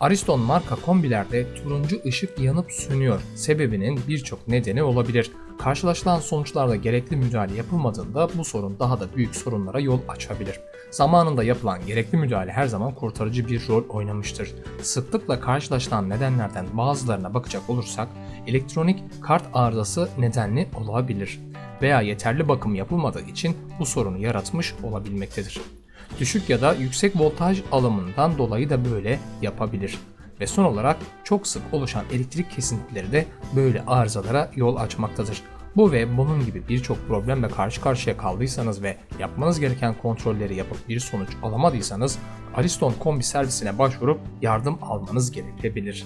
Ariston marka kombilerde turuncu ışık yanıp sönüyor. Sebebinin birçok nedeni olabilir. Karşılaşılan sonuçlarda gerekli müdahale yapılmadığında bu sorun daha da büyük sorunlara yol açabilir. Zamanında yapılan gerekli müdahale her zaman kurtarıcı bir rol oynamıştır. Sıklıkla karşılaşılan nedenlerden bazılarına bakacak olursak elektronik kart arızası nedenli olabilir veya yeterli bakım yapılmadığı için bu sorunu yaratmış olabilmektedir. Düşük ya da yüksek voltaj alımından dolayı da böyle yapabilir. Ve son olarak çok sık oluşan elektrik kesintileri de böyle arızalara yol açmaktadır. Bu ve bunun gibi birçok problemle karşı karşıya kaldıysanız ve yapmanız gereken kontrolleri yapıp bir sonuç alamadıysanız Ariston kombi servisine başvurup yardım almanız gerekebilir.